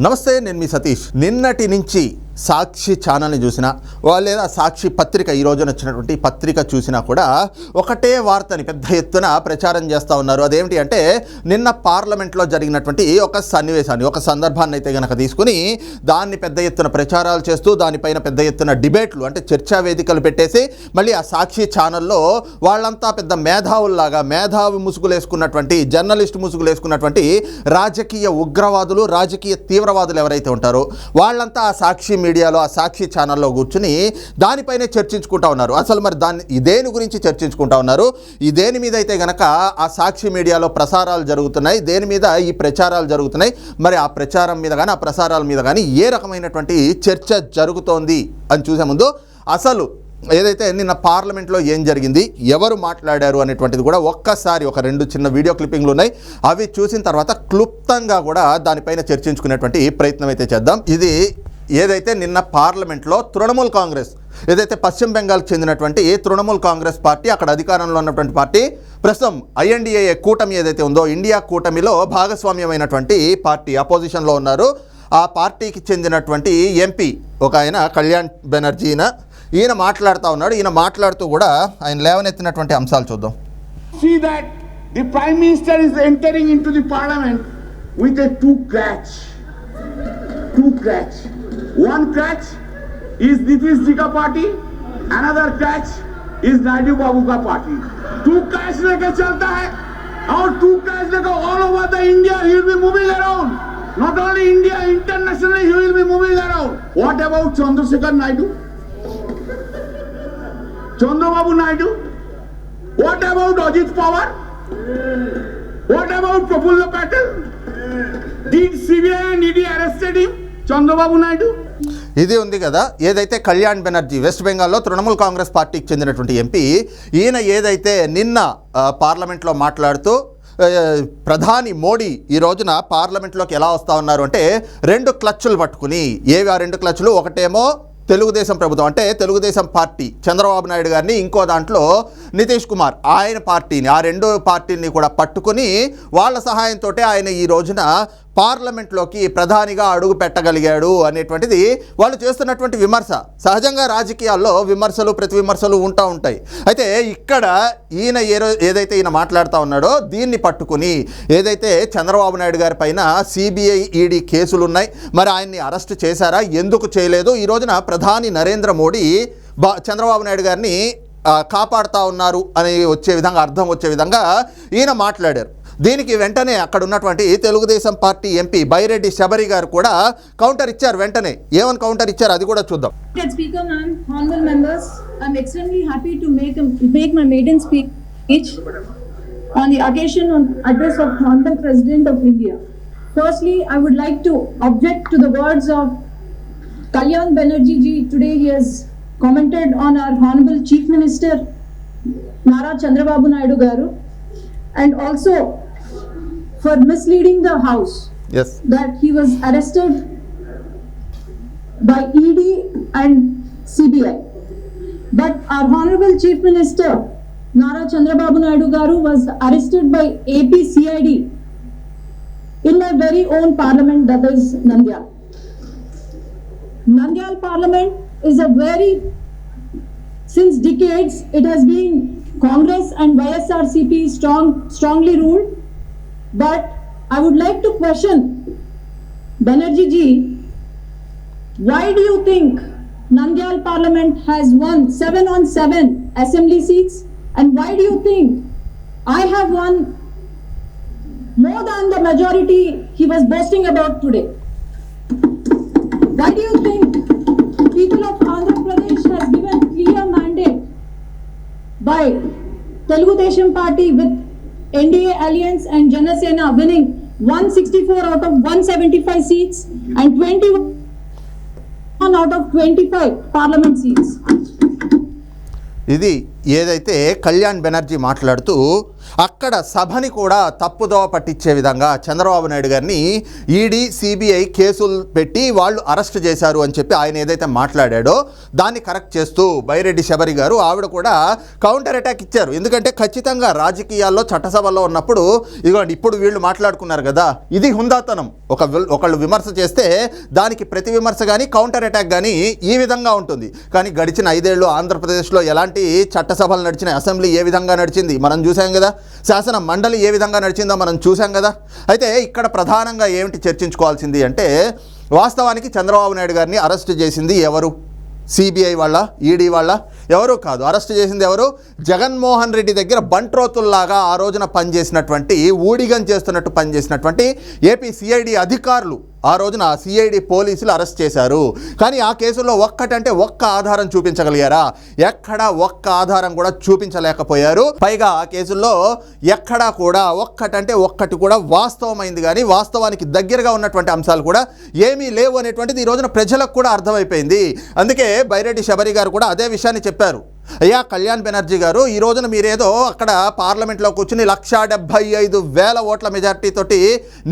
నమస్తే నేను మీ సతీష్. నిన్నటి నుంచి సాక్షి ఛానల్ని చూసినా లేదా సాక్షి పత్రిక ఈ రోజున వచ్చినటువంటి పత్రిక చూసినా కూడా ఒకటే వార్తని పెద్ద ఎత్తున ప్రచారం చేస్తూ ఉన్నారు. అదేమిటి అంటే నిన్న పార్లమెంట్లో జరిగినటువంటి ఒక సన్నివేశాన్ని ఒక సందర్భాన్ని అయితే గనక తీసుకుని దాన్ని పెద్ద ఎత్తున ప్రచారాలు చేస్తూ దానిపైన పెద్ద ఎత్తున డిబేట్లు అంటే చర్చా వేదికలు పెట్టేసి మళ్ళీ ఆ సాక్షి ఛానల్లో వాళ్ళంతా పెద్ద మేధావుల్లాగా మేధావి ముసుగులు వేసుకున్నటువంటి జర్నలిస్ట్ ముసుగులు వేసుకున్నటువంటి రాజకీయ ఉగ్రవాదులు రాజకీయ తీవ్రవాదులు ఎవరైతే ఉంటారో వాళ్ళంతా ఆ సాక్షి మీడియాలో ఆ సాక్షి ఛానల్లో కూర్చుని దానిపైనే చర్చించుకుంటా ఉన్నారు. అసలు మరి దాన్ని దేని గురించి చర్చించుకుంటా ఉన్నారు? ఈ దేని మీద అయితే గనక ఆ సాక్షి మీడియాలో ప్రసారాలు జరుగుతున్నాయి? దేని మీద ఈ ప్రచారాలు జరుగుతున్నాయి? మరి ఆ ప్రచారం మీద కానీ ఆ ప్రసారాల మీద కానీ ఏ రకమైనటువంటి చర్చ జరుగుతోంది అని చూసే ముందు అసలు ఏదైతే నిన్న పార్లమెంట్లో ఏం జరిగింది ఎవరు మాట్లాడారు అనేటువంటిది కూడా ఒక్కసారి ఒక రెండు చిన్న వీడియో క్లిప్పింగ్లు ఉన్నాయి. అవి చూసిన తర్వాత క్లుప్తంగా కూడా దానిపైన చర్చించుకునేటువంటి ప్రయత్నం అయితే చేద్దాం. ఇది ఏదైతే నిన్న పార్లమెంట్లో తృణమూల్ కాంగ్రెస్ ఏదైతే పశ్చిమ బెంగాల్కి చెందినటువంటి తృణమూల్ కాంగ్రెస్ పార్టీ అక్కడ అధికారంలో ఉన్నటువంటి పార్టీ ప్రస్తుతం ఐఎన్డిఏ కూటమి ఏదైతే ఉందో ఇండియా కూటమిలో భాగస్వామ్యమైనటువంటి పార్టీ అపోజిషన్లో ఉన్నారు ఆ పార్టీకి చెందినటువంటి ఎంపీ ఒక ఆయన కళ్యాణ్ బెనర్జీ ఈయన ఈయన మాట్లాడుతూ ఉన్నాడు ఈయన మాట్లాడుతూ కూడా ఆయన లేవనెత్తినటువంటి అంశాలు చూద్దాం see that the Prime Minister is entering into the Parliament with a two crutch. Two crutch. One crutch is Nitish Jika party, another crutch is Naidu Babu ka party. Two crutch लेके चलता है और two crutch लेकर all over the India he will be moving around. Not only India, internationally he will be moving around. What about Chandrasekhar Naidu? Chandrababu Naidu? What about Ajit Pawar? What about Prafulla Patel? Did CBI and ED arrested him? Chandrababu Naidu? ఇది ఉంది కదా ఏదైతే Kalyan Banerjee west బెంగాల్లో తృణమూల్ కాంగ్రెస్ పార్టీకి చెందినటువంటి MP ఈయన ఏదైతే నిన్న పార్లమెంట్లో మాట్లాడుతూ ప్రధాని మోడీ ఈ రోజున పార్లమెంట్లోకి ఎలా వస్తా ఉన్నారు అంటే రెండు క్లచ్లు పట్టుకుని ఏవి ఆ రెండు క్లచ్లు ఒకటేమో తెలుగుదేశం ప్రభుత్వం అంటే తెలుగుదేశం పార్టీ చంద్రబాబు నాయుడు గారిని ఇంకో దాంట్లో నితీష్ కుమార్ ఆయన పార్టీని ఆ రెండు పార్టీని కూడా పట్టుకుని వాళ్ళ సహాయంతో ఆయన ఈ రోజున పార్లమెంట్లోకి ప్రధానిగా అడుగు పెట్టగలిగాడు అనేటువంటిది వాళ్ళు చేస్తున్నటువంటి విమర్శ. సహజంగా రాజకీయాల్లో విమర్శలు ప్రతి విమర్శలు ఉంటా ఉంటాయి. అయితే ఇక్కడ ఈయన ఏదైతే ఈయన మాట్లాడుతూ ఉన్నాడో దీన్ని పట్టుకుని ఏదైతే చంద్రబాబు నాయుడు గారి పైన సిబిఐ ఈడీ కేసులు ఉన్నాయి మరి ఆయన్ని అరెస్ట్ చేశారా ఎందుకు చేయలేదు? ఈ రోజున ప్రధాని నరేంద్ర మోడీ బా చంద్రబాబు నాయుడు గారిని కాపాడుతూ ఉన్నారు అని వచ్చే విధంగా అర్థం వచ్చే విధంగా ఈయన మాట్లాడారు. దీనికి వెంటనే అక్కడ ఉన్నటువంటి తెలుగుదేశం పార్టీ ఎంపీ బైరెడ్డి శబరి గారు కూడా కౌంటర్ ఇచ్చారు వెంటనే ఏమని కౌంటర్ ఇచ్చారు అది కూడా చూద్దాం Respected Speaker, ma'am, honorable members, I'm extremely happy to make a, make my on the occasion on address of Honorable President of India. Firstly, I would like to object to the words of Kalyan Banerjee ji. Today he has commented on our Honorable Chief Minister Nara Chandrababu Naidu Garu and also for misleading the House Yes. that he was arrested by ED and CBI. But our Honorable Chief Minister Nara Chandrababu Naidu Garu was arrested by AP CID in my very own parliament, that is Nandyal. Nandyal Parliament is a very, since decades, it has been Congress and YSRCP strong, strongly ruled. But I would like to question Banerjee ji, why do you think Nandyal Parliament has won seven on seven assembly seats? And why do you think I have won more than the majority he was boasting about today? Why do you think people of Andhra Pradesh has given clear mandate by Telugu Desam Party with NDA Alliance and Janasena winning 164 out of 175 seats and 21 out of 25 parliament seats. ఇది ఏదైతే కళ్యాణ్ బెనర్జీ మాట్లాడుతూ అక్కడ సభని కూడా తప్పుదోవ పట్టించే విధంగా చంద్రబాబు నాయుడు గారిని ఈడీ సిబిఐ కేసులు పెట్టి వాళ్ళు అరెస్ట్ చేశారు అని చెప్పి ఆయన ఏదైతే మాట్లాడాడో దాన్ని కరెక్ట్ చేస్తూ బైరెడ్డి శబరి గారు ఆవిడ కూడా కౌంటర్ అటాక్ ఇచ్చారు. ఎందుకంటే ఖచ్చితంగా రాజకీయాల్లో చట్టసభలో ఉన్నప్పుడు ఇదిగోండి ఇప్పుడు వీళ్ళు మాట్లాడుకున్నారు కదా ఇది హుందాతనం. ఒక ఒకళ్ళు విమర్శ చేస్తే దానికి ప్రతి విమర్శ కానీ కౌంటర్ అటాక్ కానీ ఈ విధంగా ఉంటుంది. కానీ గడిచిన ఐదేళ్ళు ఆంధ్రప్రదేశ్లో ఎలాంటి చట్టసభలు నడిచిన అసెంబ్లీ ఏ విధంగా నడిచింది మనం చూసాం కదా శాసన మండలి ఏ విధంగా నడిచిందో మనం చూసాం కదా. అయితే ఇక్కడ ప్రధానంగా ఏమిటి చర్చించుకోవాల్సింది అంటే వాస్తవానికి చంద్రబాబు నాయుడు గారిని అరెస్ట్ చేసింది ఎవరు? సిబిఐ వాళ్ళ ఈడీ వాళ్ళ ఎవరు కాదు. అరెస్ట్ చేసింది ఎవరు? జగన్మోహన్ రెడ్డి దగ్గర బంట్రోతుల్లాగా ఆ రోజున పనిచేసినటువంటి ఊడిగం చేస్తున్నట్టు పనిచేసినటువంటి ఏపీ సిఐడి అధికారులు ఆ రోజున సిఐడి పోలీసులు అరెస్ట్ చేశారు. కానీ ఆ కేసులో ఒక్కటంటే ఒక్క ఆధారం చూపించగలిగారా? ఎక్కడా ఒక్క ఆధారం కూడా చూపించలేకపోయారు. పైగా ఆ కేసుల్లో ఎక్కడా కూడా ఒక్కటంటే ఒక్కటి కూడా వాస్తవమైంది కానీ వాస్తవానికి దగ్గరగా ఉన్నటువంటి అంశాలు కూడా ఏమీ లేవు అనేటువంటిది ఈ రోజున ప్రజలకు కూడా అర్థమైపోయింది. అందుకే బైరెడ్డి శబరి గారు కూడా అదే విషయాన్ని చెప్పారు. చెప్పారు అయ్యా కళ్యాణ్ బెనర్జీ గారు ఈ రోజున మీరేదో అక్కడ పార్లమెంట్లో కూర్చుని లక్షా డెబ్భై ఐదు వేల ఓట్ల మెజార్టీ తోటి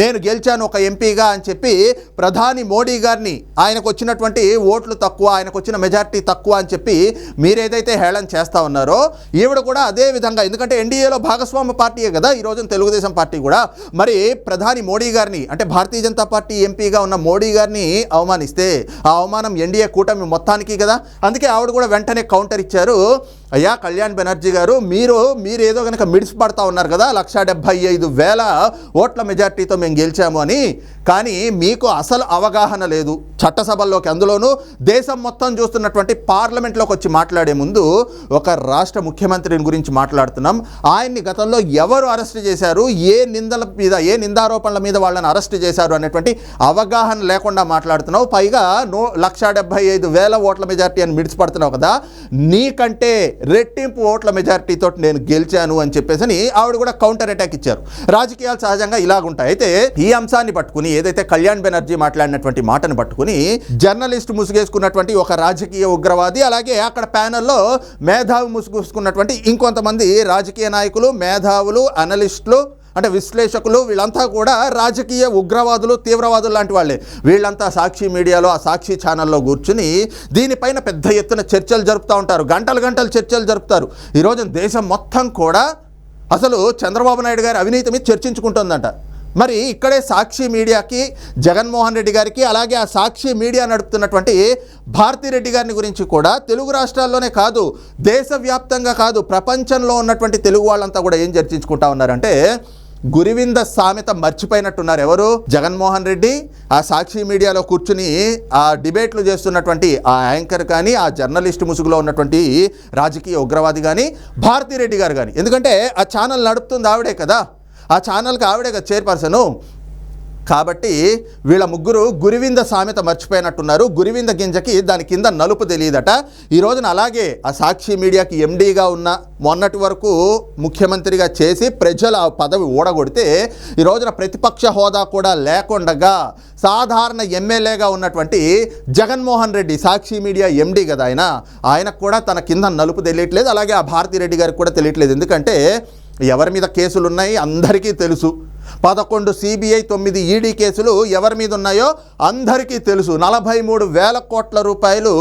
నేను గెలిచాను ఒక ఎంపీగా అని చెప్పి ప్రధాని మోడీ గారిని ఆయనకు వచ్చినటువంటి ఓట్లు తక్కువ ఆయనకు వచ్చిన మెజార్టీ తక్కువ అని చెప్పి మీరేదైతే హేళన చేస్తా ఉన్నారో ఈవిడ కూడా అదే విధంగా. ఎందుకంటే ఎన్డీఏలో భాగస్వామ్య పార్టీయే కదా ఈ రోజున తెలుగుదేశం పార్టీ కూడా. మరి ప్రధాని మోడీ గారిని అంటే భారతీయ జనతా పార్టీ ఎంపీగా ఉన్న మోడీ గారిని అవమానిస్తే ఆ అవమానం ఎన్డీఏ కూటమి మొత్తానికి కదా. అందుకే ఆవిడ కూడా వెంటనే కౌంటర్ ఇచ్చారు. todo అయ్యా కళ్యాణ్ బెనర్జీ గారు మీరు మీరేదో కనుక మిడిసి పడతా ఉన్నారు కదా లక్ష డెబ్భై ఐదు వేల ఓట్ల మెజార్టీతో మేము గెలిచాము అని. కానీ మీకు అసలు అవగాహన లేదు. చట్టసభల్లోకి అందులోనూ దేశం మొత్తం చూస్తున్నటువంటి పార్లమెంట్లోకి వచ్చి మాట్లాడే ముందు ఒక రాష్ట్ర ముఖ్యమంత్రిని గురించి మాట్లాడుతున్నాం. ఆయన్ని గతంలో ఎవరు అరెస్ట్ చేశారు? ఏ నిందల మీద ఏ నిందారోపణల మీద వాళ్ళని అరెస్ట్ చేశారు అనేటువంటి అవగాహన లేకుండా మాట్లాడుతున్నావు. పైగా నో లక్ష డెబ్భై ఐదు వేల ఓట్ల మెజార్టీ అని మిడిచిపడుతున్నావు కదా. నీకంటే రెట్టింపు ఓట్ల మెజారిటీతో నేను గెలిచాను అని చెప్పేసి అని ఆవిడ కూడా కౌంటర్ అటాక్ ఇచ్చారు. రాజకీయాలు సహజంగా ఇలాగుంటాయి. అయితే ఈ అంశాన్ని పట్టుకుని ఏదైతే కళ్యాణ్ బెనర్జీ మాట్లాడినటువంటి మాటను పట్టుకుని జర్నలిస్ట్ ముసుగేసుకున్నటువంటి ఒక రాజకీయ ఉగ్రవాది అలాగే అక్కడ ప్యానెల్లో మేధావి ముసుగేసుకున్నటువంటి ఇంకొంతమంది రాజకీయ నాయకులు మేధావులు అనలిస్టులు అంటే విశ్లేషకులు వీళ్ళంతా కూడా రాజకీయ ఉగ్రవాదులు తీవ్రవాదులు లాంటి వాళ్ళే. వీళ్ళంతా సాక్షి మీడియాలో ఆ సాక్షి ఛానల్లో కూర్చుని దీనిపైన పెద్ద ఎత్తున చర్చలు జరుపుతూ ఉంటారు. గంటలు గంటలు చర్చలు జరుపుతారు. ఈరోజు దేశం మొత్తం కూడా అసలు చంద్రబాబు నాయుడు గారి అవినీతి మీద చర్చించుకుంటుందంట. మరి ఇక్కడే సాక్షి మీడియాకి జగన్మోహన్ రెడ్డి గారికి అలాగే ఆ సాక్షి మీడియా నడుపుతున్నటువంటి భారతిరెడ్డి గారిని గురించి కూడా తెలుగు రాష్ట్రాల్లోనే కాదు దేశవ్యాప్తంగా కాదు ప్రపంచంలో ఉన్నటువంటి తెలుగు వాళ్ళంతా కూడా ఏం చర్చించుకుంటా ఉన్నారంటే గురివింద సామెత మర్చిపోయినట్టున్నారు ఎవరు? జగన్మోహన్ రెడ్డి. ఆ సాక్షి మీడియాలో కూర్చుని ఆ డిబేట్లు చేస్తున్నటువంటి ఆ యాంకర్ కానీ ఆ జర్నలిస్ట్ ముసుగులో ఉన్నటువంటి రాజకీయ ఉగ్రవాది కానీ భారతీరెడ్డి గారు కానీ. ఎందుకంటే ఆ ఛానల్ నడుపుతుంది ఆవిడే కదా. ఆ ఛానల్కి ఆవిడే కదా చైర్పర్సను. కాబట్టి వీళ్ళ ముగ్గురు గురివింద సామెత మర్చిపోయినట్టున్నారు. గురివింద గింజకి దాని కింద నలుపు తెలియదట. ఈ రోజున అలాగే ఆ సాక్షి మీడియాకి ఎండీగా ఉన్న మొన్నటి వరకు ముఖ్యమంత్రిగా చేసి ప్రజల ఆ పదవి ఓడగొడితే ఈ రోజున ప్రతిపక్ష హోదా కూడా లేకుండగా సాధారణ ఎమ్మెల్యేగా ఉన్నటువంటి జగన్మోహన్ రెడ్డి సాక్షి మీడియా ఎండీ కదా ఆయన. ఆయనకు కూడా తన కింద నలుపు తెలియట్లేదు. అలాగే ఆ భారతిరెడ్డి గారికి కూడా తెలియట్లేదు. ఎందుకంటే ఎవరి మీద కేసులు ఉన్నాయి అందరికీ తెలుసు. పదకొండు సిబిఐ తొమ్మిది ఈడీ కేసులు ఎవరి మీద ఉన్నాయో అందరికీ తెలుసు. నలభై మూడు వేల కోట్ల రూపాయలు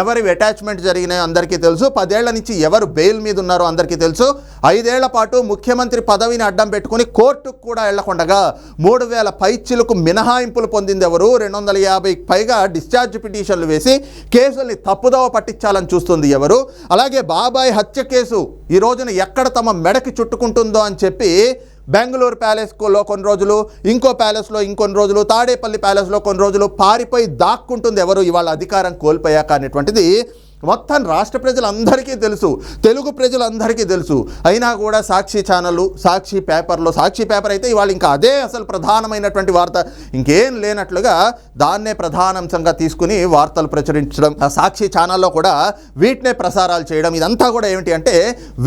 ఎవరి అటాచ్మెంట్ జరిగినాయో అందరికీ తెలుసు. పదేళ్ళ నుంచి ఎవరు బెయిల్ మీద ఉన్నారో అందరికీ తెలుసు. ఐదేళ్ళ పాటు ముఖ్యమంత్రి పదవిని అడ్డం పెట్టుకుని కోర్టుకు కూడా వెళ్ళకుండగా మూడు వేల పైచిలకు మినహాయింపులు పొందింది ఎవరు? రెండు వందల యాభై పైగా డిశ్చార్జ్ పిటిషన్లు వేసి కేసుల్ని తప్పుదోవ పట్టించాలని చూస్తుంది ఎవరు? అలాగే బాబాయ్ హత్య కేసు ఈ రోజున ఎక్కడ తమ మెడకి చుట్టుకుంటుందో అని చెప్పి బెంగళూరు ప్యాలెస్లో కొన్ని రోజులు ఇంకో ప్యాలెస్లో ఇంకొన్ని రోజులు తాడేపల్లి ప్యాలెస్లో కొన్ని రోజులు పారిపోయి దాక్కుంటుంది ఎవరు ఇవాళ అధికారం కోల్పోయాక అనేటువంటిది మొత్తం రాష్ట్ర ప్రజలందరికీ తెలుసు తెలుగు ప్రజలందరికీ తెలుసు. అయినా కూడా సాక్షి ఛానళ్ళు సాక్షి పేపర్లో సాక్షి పేపర్ అయితే ఇవాళ ఇంకా అదే అసలు ప్రధానమైనటువంటి వార్త. ఇంకేం లేనట్లుగా దాన్నే ప్రధానాంశంగా తీసుకుని వార్తలు ప్రచురించడం సాక్షి ఛానల్లో కూడా వీటినే ప్రసారాలు చేయడం ఇదంతా కూడా ఏమిటి అంటే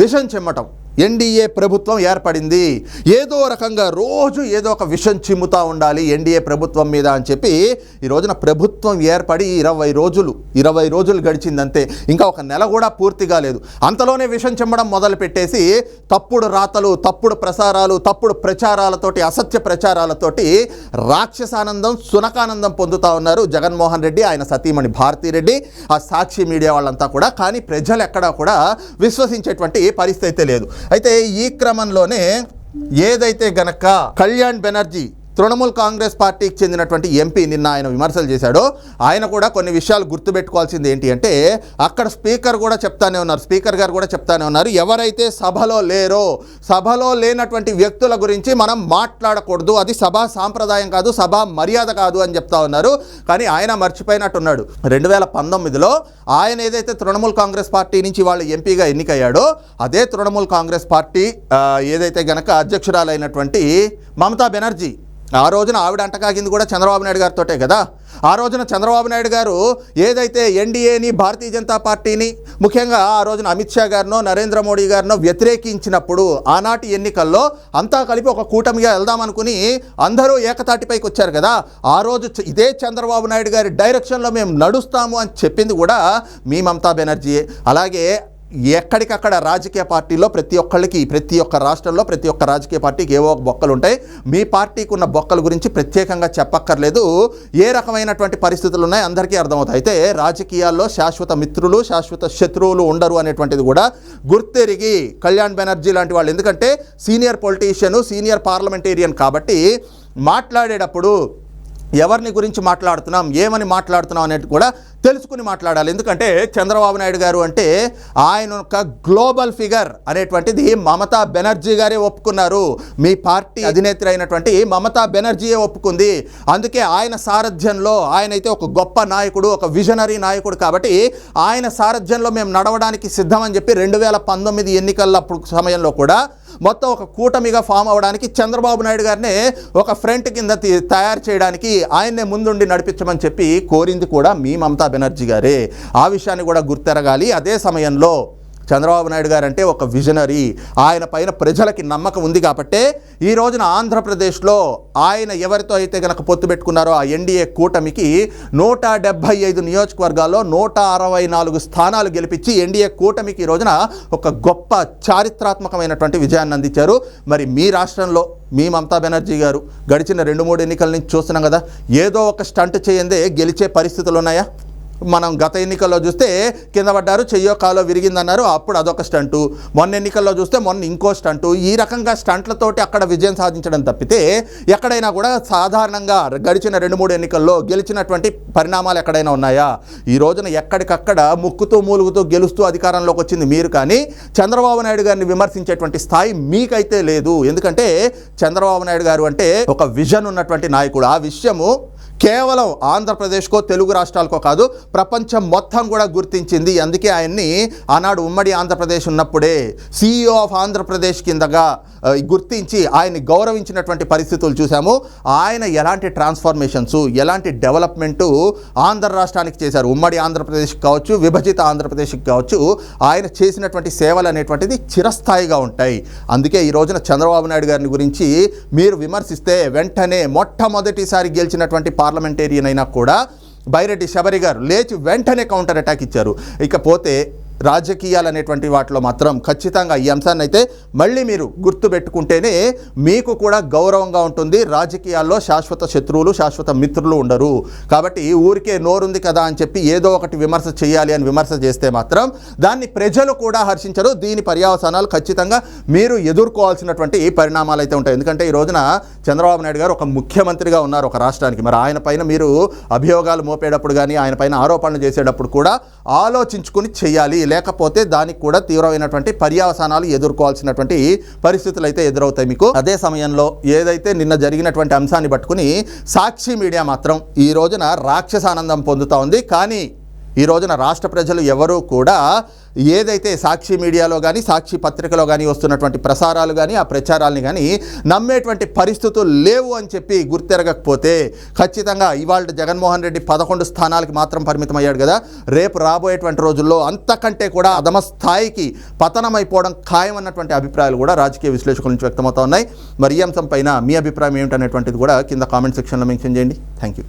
విషం చెమ్మటం. ఎన్డీఏ ప్రభుత్వం ఏర్పడింది. ఏదో రకంగా రోజు ఏదో ఒక విషం చిమ్ముతా ఉండాలి ఎన్డీఏ ప్రభుత్వం మీద అని చెప్పి ఈ రోజున ప్రభుత్వం ఏర్పడి ఇరవై రోజులు ఇరవై రోజులు గడిచిందంతే. ఇంకా ఒక నెల కూడా పూర్తి కాలేదు అంతలోనే విషం చిమ్మడం మొదలు పెట్టేసి తప్పుడు రాతలు తప్పుడు ప్రసారాలు తప్పుడు ప్రచారాలతోటి అసత్య ప్రచారాలతోటి రాక్షసానందం సునకానందం పొందుతా ఉన్నారు జగన్మోహన్ రెడ్డి ఆయన సతీమణి భారతీరెడ్డి. ఆ సాక్షి మీడియా వాళ్ళంతా కూడా. కానీ ప్రజలు ఎక్కడా కూడా విశ్వసించేటువంటి పరిస్థితి లేదు. అయితే ఈ క్రమంలోనే ఏదైతే గనక కళ్యాణ్ బెనర్జీ తృణమూల్ కాంగ్రెస్ పార్టీకి చెందినటువంటి ఎంపీ నిన్న ఆయన విమర్శలు చేశాడో. ఆయన కూడా కొన్ని విషయాలు గుర్తుపెట్టుకోవాల్సింది ఏంటి అంటే అక్కడ స్పీకర్ కూడా చెప్తానే ఉన్నారు స్పీకర్ గారు కూడా చెప్తానే ఉన్నారు. ఎవరైతే సభలో లేరో సభలో లేనటువంటి వ్యక్తుల గురించి మనం మాట్లాడకూడదు. అది సభా సాంప్రదాయం కాదు సభా మర్యాద కాదు అని చెప్తా ఉన్నారు. కానీ ఆయన మర్చిపోయినట్టున్నాడు. రెండు వేల పంతొమ్మిదిలో ఆయన ఏదైతే తృణమూల్ కాంగ్రెస్ పార్టీ నుంచి వాళ్ళు ఎంపీగా ఎన్నికయ్యాడో అదే తృణమూల్ కాంగ్రెస్ పార్టీ ఏదైతే గనక అధ్యక్షురాలైనటువంటి మమతా బెనర్జీ ఆ రోజున ఆవిడ అంటకాగింది కూడా చంద్రబాబు నాయుడు గారితోటే కదా? ఆ రోజున చంద్రబాబు నాయుడు గారు ఏదైతే ఎన్డీఏని భారతీయ జనతా పార్టీని ముఖ్యంగా ఆ రోజున అమిత్ షా గారినో నరేంద్ర మోడీ గారినో వ్యతిరేకించినప్పుడు ఆనాటి ఎన్నికల్లో అంతా కలిపి ఒక కూటమిగా వెళ్దామనుకుని అందరూ ఏకతాటిపైకి వచ్చారు కదా? ఆ రోజు చ- ఇదే చంద్రబాబు నాయుడు గారి డైరెక్షన్లో మేము నడుస్తాము అని చెప్పింది కూడా మీ మమతా బెనర్జీ అలాగే ఎక్కడికక్కడ రాజకీయ పార్టీలో ప్రతి ఒక్కళ్ళకి ప్రతి ఒక్క రాష్ట్రంలో ప్రతి ఒక్క రాజకీయ పార్టీకి ఏవో బొక్కలు ఉంటాయి. మీ పార్టీకి ఉన్న బొక్కల గురించి ప్రత్యేకంగా చెప్పక్కర్లేదు. ఏ రకమైనటువంటి పరిస్థితులు ఉన్నాయి? అందరికీ అర్థమవుతాయి. అయితే రాజకీయాల్లో శాశ్వత మిత్రులు శాశ్వత శత్రువులు ఉండరు అనేటువంటిది కూడా గుర్తెరిగి కళ్యాణ్ బెనర్జీ లాంటి వాళ్ళు. ఎందుకంటే సీనియర్ పొలిటీషియన్ సీనియర్ పార్లమెంటేరియన్ కాబట్టి మాట్లాడేటప్పుడు ఎవరిని గురించి మాట్లాడుతున్నాం ఏమని మాట్లాడుతున్నాం అనేది కూడా తెలుసుకుని మాట్లాడాలి. ఎందుకంటే చంద్రబాబు నాయుడు గారు అంటే ఆయన ఒక గ్లోబల్ ఫిగర్ అనేటువంటిది మమతా బెనర్జీ గారే ఒప్పుకున్నారు. మీ పార్టీ అధినేత్రి అయినటువంటి మమతా బెనర్జీయే ఒప్పుకుంది. అందుకే ఆయన సారథ్యంలో ఆయనైతే ఒక గొప్ప నాయకుడు ఒక విజనరీ నాయకుడు కాబట్టి ఆయన సారథ్యంలో మేము నడవడానికి సిద్ధమని చెప్పి రెండు వేల పంతొమ్మిది ఎన్నికల సమయంలో కూడా మొత్తం ఒక కూటమిగా ఫామ్ అవ్వడానికి చంద్రబాబు నాయుడు గారినే ఒక ఫ్రంట్ కింద తయారు చేయడానికి ఆయన్నే ముందుండి నడిపించమని చెప్పి కోరింది కూడా మీ మమతా బెనర్జీ గారే. ఆ విషయాన్ని కూడా గుర్తెరగాలి. అదే సమయంలో చంద్రబాబు నాయుడు గారు అంటే ఒక విజనరీ. ఆయన పైన ప్రజలకి నమ్మకం ఉంది కాబట్టే ఈ రోజున ఆంధ్రప్రదేశ్లో ఆయన ఎవరితో అయితే గనక పొత్తు పెట్టుకున్నారో ఆ ఎన్డీఏ కూటమికి నూట డెబ్భై ఐదు నియోజకవర్గాల్లో నూట అరవై నాలుగు స్థానాలు గెలిపించి ఎన్డీఏ కూటమికి ఈ రోజున ఒక గొప్ప చారిత్రాత్మకమైనటువంటి విజయాన్ని అందించారు. మరి మీ రాష్ట్రంలో మీ మమతా బెనర్జీ గారు గడిచిన రెండు మూడు ఎన్నికల నుంచి చూస్తున్నాం కదా ఏదో ఒక స్టంట్ చేయందే గెలిచే పరిస్థితులు ఉన్నాయా? మనం గత ఎన్నికల్లో చూస్తే కింద పడ్డారు చెయ్యో కాలో విరిగిందన్నారు అప్పుడు అదొక స్టంటు. మొన్న ఎన్నికల్లో చూస్తే మొన్న ఇంకో స్టంటు. ఈ రకంగా స్టంట్లతోటి అక్కడ విజయం సాధించడం తప్పితే ఎక్కడైనా కూడా సాధారణంగా గడిచిన రెండు మూడు ఎన్నికల్లో గెలిచినటువంటి పరిణామాలు ఎక్కడైనా ఉన్నాయా? ఈ రోజున ఎక్కడికక్కడ ముక్కుతూ మూలుగుతూ గెలుస్తూ అధికారంలోకి వచ్చింది మీరు కానీ చంద్రబాబు నాయుడు గారిని విమర్శించేటువంటి స్థాయి మీకైతే లేదు. ఎందుకంటే చంద్రబాబు నాయుడు గారు అంటే ఒక విజన్ ఉన్నటువంటి నాయకుడు. ఆ విషయము కేవలం ఆంధ్రప్రదేశ్కో తెలుగు రాష్ట్రాలకో కాదు ప్రపంచం మొత్తం కూడా గుర్తించింది. అందుకే ఆయన్ని ఆనాడు ఉమ్మడి ఆంధ్రప్రదేశ్ ఉన్నప్పుడే సీఈఓ ఆఫ్ ఆంధ్రప్రదేశ్ కిందగా గుర్తించి ఆయన్ని గౌరవించినటువంటి పరిస్థితులు చూసాము ఆయన ఎలాంటి ట్రాన్స్ఫర్మేషన్స్ ఎలాంటి డెవలప్మెంటు ఆంధ్ర రాష్ట్రానికి చేశారు. ఉమ్మడి ఆంధ్రప్రదేశ్కి కావచ్చు విభజిత ఆంధ్రప్రదేశ్కి కావచ్చు ఆయన చేసినటువంటి సేవలు అనేటువంటిది చిరస్థాయిగా ఉంటాయి. అందుకే ఈ రోజున చంద్రబాబు నాయుడు గారిని గురించి మీరు విమర్శిస్తే వెంటనే మొట్టమొదటిసారి గెలిచినటువంటి పార్లమెంటేరియన్ అయినా కూడా బైరెడ్డి శబరి గారు లేచి వెంటనే కౌంటర్ అటాక్ ఇచ్చారు. ఇకపోతే రాజకీయాలు అనేటువంటి వాటిలో మాత్రం ఖచ్చితంగా ఈ అంశాన్ని అయితే మళ్ళీ మీరు గుర్తుపెట్టుకుంటేనే మీకు కూడా గౌరవంగా ఉంటుంది. రాజకీయాల్లో శాశ్వత శత్రువులు శాశ్వత మిత్రులు ఉండరు. కాబట్టి ఊరికే నోరుంది కదా అని చెప్పి ఏదో ఒకటి విమర్శ చేయాలి అని విమర్శ చేస్తే మాత్రం దాన్ని ప్రజలు కూడా హర్షించరు. దీని పర్యావసానాలు ఖచ్చితంగా మీరు ఎదుర్కోవాల్సినటువంటి పరిణామాలు అయితే ఉంటాయి. ఎందుకంటే ఈ రోజున చంద్రబాబు నాయుడు గారు ఒక ముఖ్యమంత్రిగా ఉన్నారు ఒక రాష్ట్రానికి. మరి ఆయన పైన మీరు అభియోగాలు మోపేటప్పుడు కానీ ఆయన పైన ఆరోపణలు చేసేటప్పుడు కూడా ఆలోచించుకుని చేయాలి. లేకపోతే దానికి కూడా తీవ్రమైనటువంటి పర్యావసానాలు ఎదుర్కోవాల్సినటువంటి పరిస్థితులు అయితే ఎదురవుతాయి మీకు. అదే సమయంలో ఏదైతే నిన్న జరిగినటువంటి అంశాన్ని పట్టుకుని సాక్షి మీడియా మాత్రం ఈ రోజున రాక్షసానందం పొందుతూ ఉంది. కానీ ఈ రోజున రాష్ట్ర ప్రజలు ఎవరూ కూడా ఏదైతే సాక్షి మీడియాలో కానీ సాక్షి పత్రికలో కానీ వస్తున్నటువంటి ప్రసారాలు కానీ ఆ ప్రచారాలని కానీ నమ్మేటువంటి పరిస్థితులు లేవు అని చెప్పి గుర్తెరగకపోతే ఖచ్చితంగా ఇవాళ జగన్మోహన్ రెడ్డి పదకొండు స్థానాలకు మాత్రం పరిమితం అయ్యాడు కదా. రేపు రాబోయేటువంటి రోజుల్లో అంతకంటే కూడా అధమ స్థాయికి పతనమైపోవడం ఖాయం అన్నటువంటి అభిప్రాయాలు కూడా రాజకీయ విశ్లేషకుల నుంచి వ్యక్తమవుతా ఉన్నాయి. మరి ఈ అంశం పైన మీ అభిప్రాయం ఏమిటనేటువంటిది కూడా కింద కామెంట్ సెక్షన్లో మెన్షన్ చేయండి. Thank you